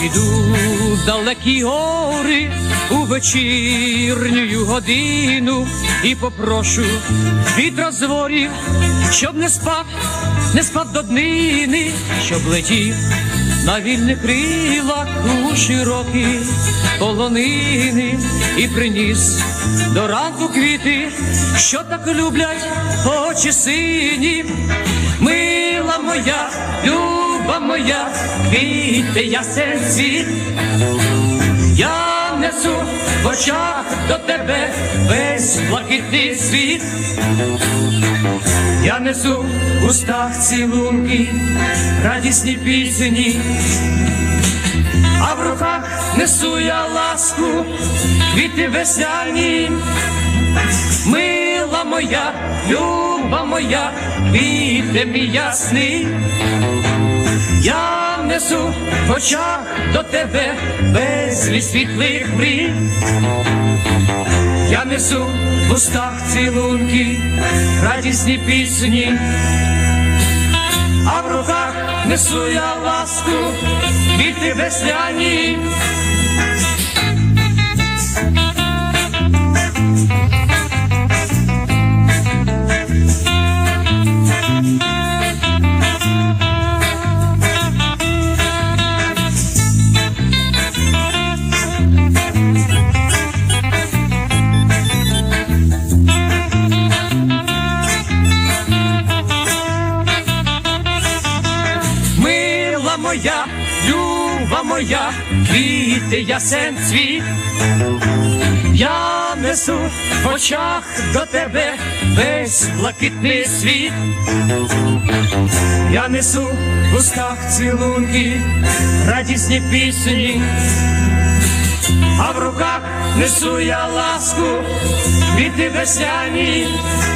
Піду в далекі гори у вечірню годину і попрошу від зворів, щоб не спав, не спав до днини, щоб летів на вільних крилах у широкі полонини і приніс до ранку квіти, що так люблять очі сині, мила моя люба люба моя, квіти я серці, я несу в очах до тебе весь блакитний світ, я несу в устах цілунки, радісні пісні, а в руках несу я ласку, квіти весняні. Мила моя, люба моя, вітер мій ясний несу в очах до тебе безліч світлих мрій, я несу в устах цілунки, радісні пісні, а в руках несу я ласку від тебе весняні. моя, люба моя, квіти ясен цвіт, я несу в очах до тебе весь блакитний світ, я несу в устах цілунки, радісні пісні, а в руках несу я ласку від тебе.